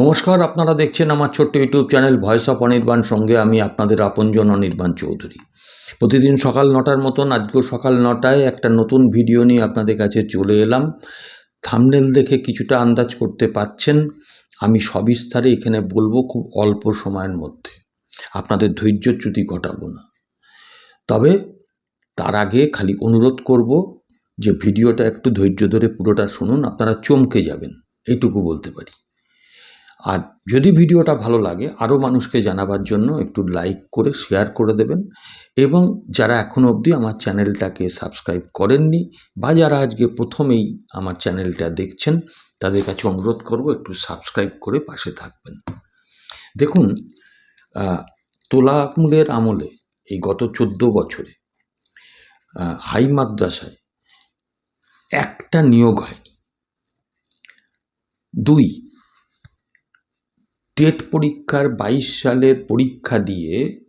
নমস্কার, আপনারা দেখছেন আমার ছোট্ট YouTube channel voice of Anirban. সঙ্গে আমি আপনাদের আপনজন অনির্বাণ চৌধুরী। প্রতিদিন সকাল নটার মতন আজকেও সকাল নটায় একটা নতুন ভিডিও নিয়ে আপনাদের কাছে চলে এলাম। থামনেল দেখে কিছুটা আন্দাজ করতে পাচ্ছেন, আমি সবিস্তারে এখানে বলব খুব অল্প সময়ের মধ্যে। আপনাদের ধৈর্যচ্যুতি ঘটাবো না। তবে তার আগে খালি অনুরোধ করব যে ভিডিওটা একটু ধৈর্য ধরে পুরোটা শুনুন, আপনারা চমকে যাবেন, এইটুকু বলতে পারি। আর যদি ভিডিওটা ভালো লাগে আরও মানুষকে জানাবার জন্য একটু লাইক করে শেয়ার করে দেবেন। এবং যারা এখনও অবধি আমার চ্যানেলটাকে সাবস্ক্রাইব করেননি বা যারা আজকে প্রথমেই আমার চ্যানেলটা দেখছেন তাদের কাছে অনুরোধ করব একটু সাবস্ক্রাইব করে পাশে থাকবেন। দেখুন আহ, তোলামূলের আমলে এই গত চোদ্দ বছরে হাই মাদ্রাসায় একটা নিয়োগ হয়নি। দুই টেট পরীক্ষার বাইশ সালের পরীক্ষা দিয়ে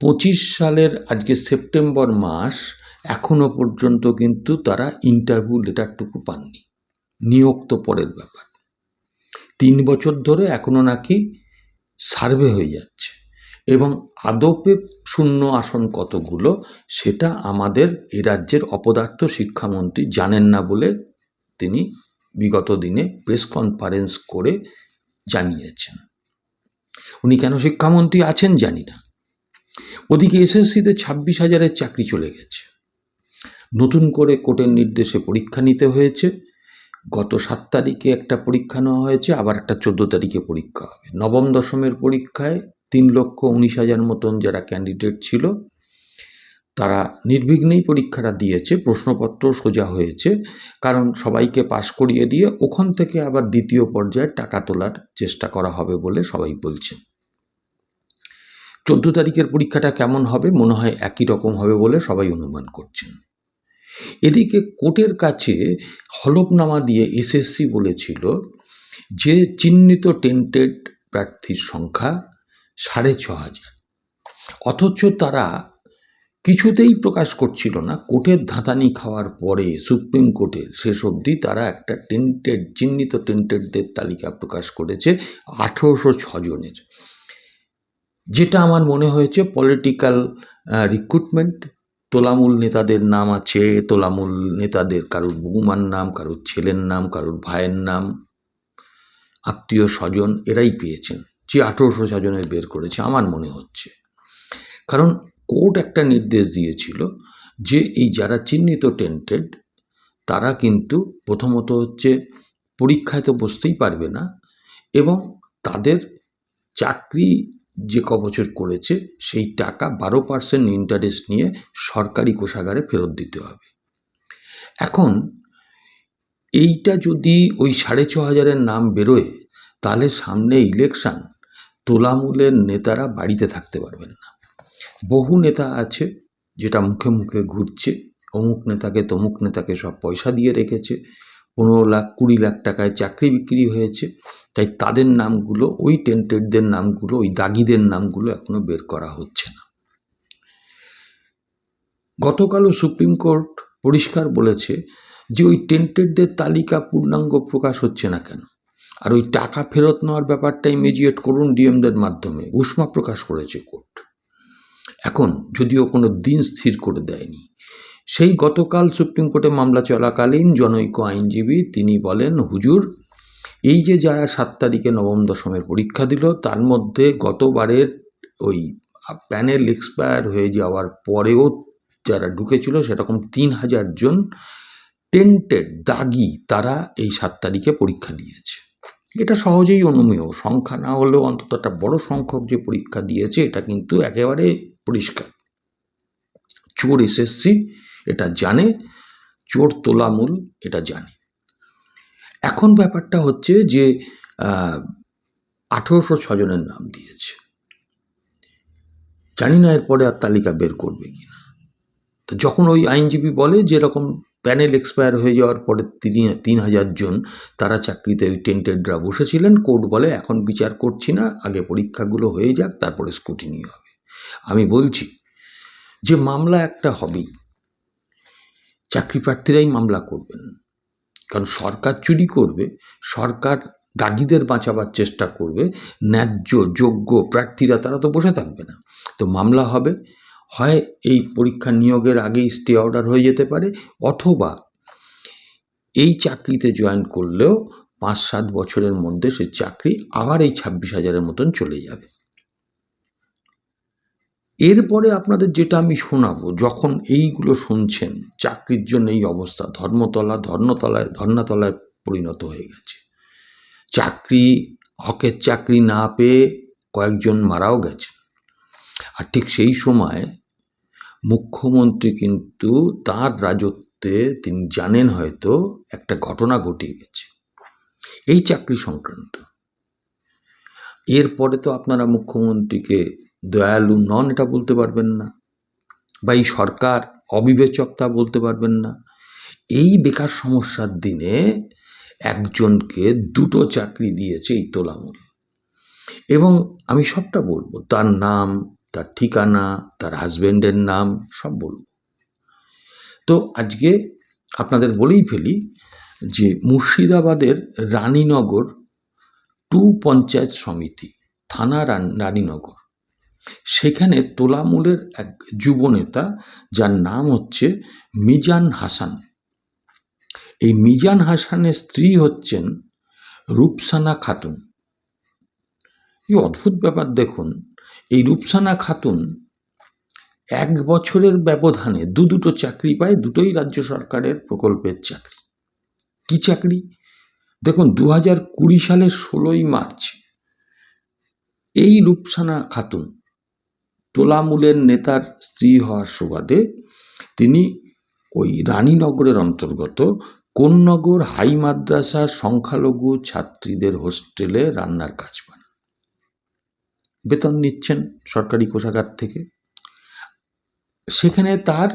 পঁচিশ সালের আজকে সেপ্টেম্বর মাস এখনও পর্যন্ত কিন্তু তারা ইন্টারভিউ লেটারটুকু পাননি। নিয়োগ তো পরের ব্যাপার। তিন বছর ধরে এখনও নাকি সার্ভে হয়ে যাচ্ছে এবং আদপে শূন্য আসন কতগুলো সেটা আমাদের এ রাজ্যের অপদার্থ শিক্ষামন্ত্রী জানেন না বলে তিনি বিগত দিনে প্রেস কনফারেন্স করে জানিয়েছেন। উনি কেন শিক্ষামন্ত্রী আছেন জানি না। ওদিকে এসএসসিতে ছাব্বিশ হাজারের চাকরি চলে গেছে। নতুন করে কোর্টের নির্দেশে পরীক্ষা নিতে হয়েছে। গত সাত তারিখে একটা পরীক্ষা নেওয়া হয়েছে, আবার একটা চোদ্দ তারিখে পরীক্ষা হবে। নবম দশমের পরীক্ষায় তিন লক্ষ উনিশ হাজার মতন যারা ক্যান্ডিডেট ছিল তারা নির্বিঘ্নেই পরীক্ষাটা দিয়েছে, প্রশ্নপত্র সোজা হয়েছে, কারণ সবাইকে পাশ করিয়ে দিয়ে ওখান থেকে আবার দ্বিতীয় পর্যায়ে টাকা তোলার চেষ্টা করা হবে বলে সবাই বলছেন চোদ্দ তারিখের পরীক্ষাটা কেমন হবে মনে হয় একই রকম হবে বলে সবাই অনুমান করছেন। এদিকে কোর্টের কাছে হলফনামা দিয়ে এসএসসি বলেছিল যে চিহ্নিত টেন্টেড প্রার্থীর সংখ্যা সাড়ে ছ হাজার। অথচ তারা কিছুতেই প্রকাশ করছিল না। কোর্টের ধাঁধানি খাওয়ার পরে সুপ্রিম কোর্টের শেষ অবধি তারা একটা টেন্টেড, চিহ্নিত টেন্টেডদের তালিকা প্রকাশ করেছে আঠেরোশো ছজনের যেটা আমার মনে হয়েছে পলিটিক্যাল রিক্রুটমেন্ট তোলামূল নেতাদের নাম আছে, তোলামূল নেতাদের কারোর বৌমার নাম, কারোর ছেলের নাম, কারোর ভাইয়ের নাম, আত্মীয় স্বজন, এরাই পেয়েছেন। যে আঠেরোশো ছজনের বের করেছে, আমার মনে হচ্ছে। কারণ কোর্ট একটা নির্দেশ দিয়েছিল যে এই যারা চিহ্নিত টেন্টেড তারা কিন্তু প্রথমত হচ্ছে পরীক্ষায় তো বসতেই পারবে না এবং তাদের চাকরি যে ক বছর করেছে সেই টাকা বারো পার্সেন্ট ইন্টারেস্ট নিয়ে সরকারি কোষাগারে ফেরত দিতে হবে। এখন এইটা যদি ওই সাড়ে ছ হাজারের নাম বেরোয়, তাহলে সামনে ইলেকশন তোলামূলের নেতারা বাড়িতে থাকতে পারবেন না। বহু নেতা আছে যেটা মুখে মুখে ঘুরছে, অমুক নেতাকে তমুক নেতাকে সব পয়সা দিয়ে রেখেছে, পনেরো লাখ, কুড়ি লাখ টাকায় চাকরি বিক্রি হয়েছে, তাই তাদের নামগুলো, ওই টেন্টেডদের নামগুলো, ওই দাগিদের নামগুলো এখনও বের করা হচ্ছে না। গতকালও সুপ্রিম কোর্ট পরিষ্কার বলেছে যে ওই টেন্টেডদের তালিকা পূর্ণাঙ্গ প্রকাশ হচ্ছে না কেন। আর ওই টাকা ফেরত নেওয়ার ব্যাপারটা ইমিডিয়েট করুন ডিএমদের মাধ্যমে, উষ্মা প্রকাশ করেছে কোর্ট। এখন যদিও কোনো দিন স্থির করে দেয়নি। সেই গতকাল সুপ্রিম কোর্টে মামলা চলাকালীন জনৈক আইনজীবী তিনি বলেন, হুজুর, এই যে যারা সাত তারিখে নবম দশমের পরীক্ষা দিল, তার মধ্যে গতবারের ওই প্যানেল এক্সপায়ার হয়ে যাওয়ার পরেও যারা ঢুকেছিল, সেরকম তিন হাজার জন টেন্টেড দাগি তারা এই সাত তারিখে পরীক্ষা দিয়েছে। এটা সহজেই অনুমেয়। সংখ্যা না হলেও অন্তত একটা বড় সংখ্যক যে পরীক্ষা দিয়েছে, এটা কিন্তু একেবারে পরিষ্কার। চোর এসএসসি এটা জানে। চোর তোলামূল, এটা জানে। এখন ব্যাপারটা হচ্ছে যে আঠেরোশো ছজনের নাম দিয়েছে। জানি না এরপরে আর তালিকা বের করবে কি না তো যখন ওই আইনজীবী বলে যে এরকম প্যানেল এক্সপায়ার হয়ে যাওয়ার পরে তিন তিন হাজার জন তারা চাকরিতে ওই টেন্টেডরা বসেছিলেন, কোর্ট বলে, এখন বিচার করছি না, আগে পরীক্ষাগুলো হয়ে যাক, তারপরে স্কুটিনি হবে। আমি বলছি যে মামলা একটা হবেই। চাকরি প্রার্থীরাই মামলা করবেন। কারণ সরকার চুরি করবে, সরকার দাগিদের বাঁচাবার চেষ্টা করবে, ন্যায্য, যোগ্য প্রার্থীরা তারা তো বসে থাকবে না। তো মামলা হবে, হয় এই পরীক্ষা নিয়োগের আগেই স্টে অর্ডার হয়ে যেতে পারে, অথবা এই চাকরিতে জয়েন করলেও পাঁচ সাত বছরের মধ্যে সে চাকরি আবার এই ছাব্বিশ হাজারের মতন চলে যাবে। এরপরে আপনাদের যেটা আমি শোনাবো, যখন এইগুলো শুনছেন, চাকরির জন্য এই অবস্থা, ধর্মতলা ধর্মতলায় ধর্নাতলায় পরিণত হয়ে গেছে। চাকরি, হকের চাকরি না পেয়ে কয়েকজন মারাও গেছে আর ঠিক সেই সময় মুখ্যমন্ত্রী কিন্তু তার রাজত্বে তিনি জানেন হয়তো একটা ঘটনা ঘটিয়ে গেছে। এই চাকরি সংক্রান্ত। এরপরে তো আপনারা মুখ্যমন্ত্রীকে দয়ালু নন, এটা বলতে পারবেন না। বা এই সরকার অবিবেচক তা বলতে পারবেন না। এই বেকার সমস্যার দিনে একজনকে দুটো চাকরি দিয়েছে এই তোলামূল এবং আমি সবটা বলব, তার নাম, তার ঠিকানা, তার হাজবেন্ডের নাম, সব বলব। তো আজকে আপনাদের বলেই ফেলি যে মুর্শিদাবাদের রানীনগর টু পঞ্চায়েত সমিতি, থানা রান- রানীনগর। সেখানে তোলামূলের এক যুবনেতা, যার নাম হচ্ছে মিজান হাসান। এই মিজান হাসানের স্ত্রী হচ্ছেন রূপসানা খাতুন। কি অদ্ভুত ব্যাপার দেখুন, এই রূপসানা খাতুন এক বছরের ব্যবধানে দু দুটো চাকরি পায়, দুটোই রাজ্য সরকারের প্রকল্পের চাকরি। কি চাকরি? দেখুন দু হাজার কুড়ি সালের ষোলোই মার্চ, এই রূপসানা খাতুন তোলামূলের নেতার স্ত্রী হওয়ার সুবাদে তিনি ওই রানীনগরের অন্তর্গত কোন্নগর হাই মাদ্রাসার সংখ্যালঘু ছাত্রীদের হোস্টেলে রান্নার কাজ পান বেতন নিচ্ছেন সরকারি কোষাগার থেকে। সেখানে তার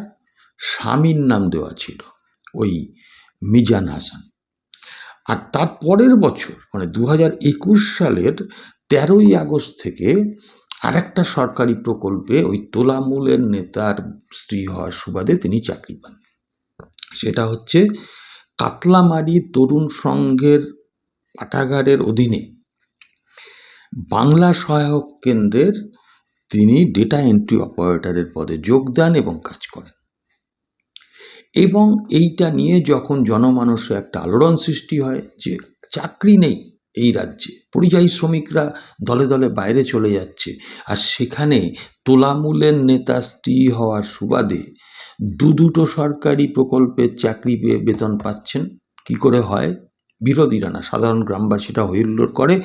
স্বামীর নাম দেওয়া ছিল, ওই মিজান হাসান। আর তার পরের বছর মানে দু হাজার একুশ সালের তেরোই আগস্ট থেকে আরেকটা সরকারি প্রকল্পে ওই তোলামূলের নেতার স্ত্রী হওয়ার সুবাদে তিনি চাকরি পান। সেটা হচ্ছে কাতলামারি তরুণ সংঘের পাঠাগারের অধীনে বাংলা সহায়ক কেন্দ্রের তিনি ডেটা এন্ট্রি অপারেটরের পদে যোগদান এবং কাজ করেন। এবং এইটা নিয়ে যখন জনমানসে একটা আলোড়ন সৃষ্টি হয় যে চাকরি নেই এই রাজ্যে, পরিযায়ী শ্রমিকরা দলে দলে বাইরে চলে যাচ্ছে আর সেখানে তোলামূলের নেতা স্ত্রী হওয়ার সুবাদে দু দুটো সরকারি প্রকল্পের চাকরি পেয়ে বেতন পাচ্ছেন, কি করে হয়? বিরোধীরা না, সাধারণ গ্রামবাসীরা হৈহুল্লোড় করে,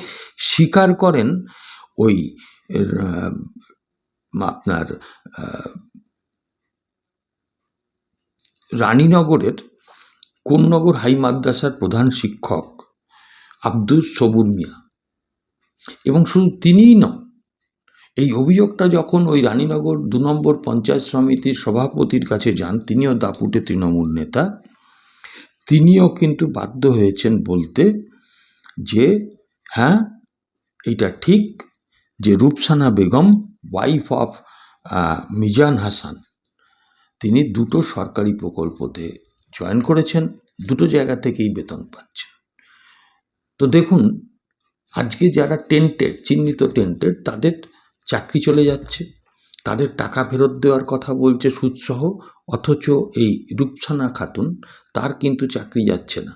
স্বীকার করেন ওই আপনার রানীনগরের কোন্নগর হাই মাদ্রাসার প্রধান শিক্ষক আব্দুল সবুর মিয়া। এবং শুধু তিনিই নন, এই অভিযোগটা যখন ওই রানীনগর দু নম্বর পঞ্চায়েত সমিতির সভাপতির কাছে যান, তিনিও দাপুটে তৃণমূল নেতা, তিনিও কিন্তু বাধ্য হয়েছেন বলতে যে হ্যাঁ এটা ঠিক যে রূপসানা বেগম ওয়াইফ অফ মিজান হাসান তিনি দুটো সরকারি প্রকল্পতে জয়েন করেছেন, দুটো জায়গা থেকেই বেতন পাচ্ছেন। তো দেখুন, আজকে যারা টেন্টেড চিহ্নিত টেন্টেড তাদের চাকরি চলে যাচ্ছে, তাদের টাকা ফেরত দেওয়ার কথা বলছে সুদসহ, অথচ এই রূপসানা খাতুন, তার কিন্তু চাকরি যাচ্ছে না।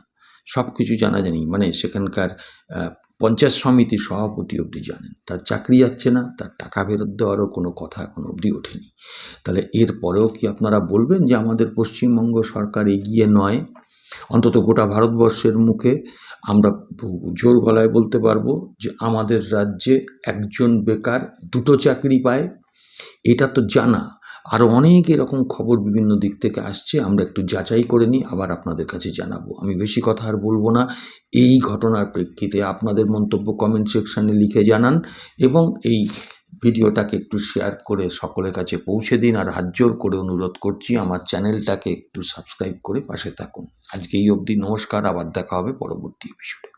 সব কিছু জানা জানি মানে সেখানকার পঞ্চায়েত সমিতির সভাপতি অবধি জানেন। তার চাকরি যাচ্ছে না, তার টাকা ফেরত দেওয়ারও কোনো কথা এখনও অবধি ওঠেনি। তাহলে এর পরেও কি আপনারা বলবেন যে আমাদের পশ্চিমবঙ্গ সরকার এগিয়ে নয়? অন্তত গোটা ভারতবর্ষের মুখে আমরা জোর গলায় বলতে পারব যে আমাদের রাজ্যে একজন বেকার দুটো চাকরি পায়। এটা তো জানা। আরও অনেক এরকম খবর বিভিন্ন দিক থেকে আসছে, আমরা একটু যাচাই করে নিই, আবার আপনাদের কাছে জানাব। আমি বেশি কথা আর বলব না, এই ঘটনার প্রেক্ষিতে আপনাদের মন্তব্য কমেন্ট সেকশানে লিখে জানান এবং এই ভিডিওটাকে একটু শেয়ার করে সকলের কাছে পৌঁছে দিন, আর হাত জোর করে অনুরোধ করছি, আমার চ্যানেলটাকে একটু সাবস্ক্রাইব করে পাশে থাকুন। আজকে এই অবধি নমস্কার, আবার দেখা হবে পরবর্তী এপিসোডে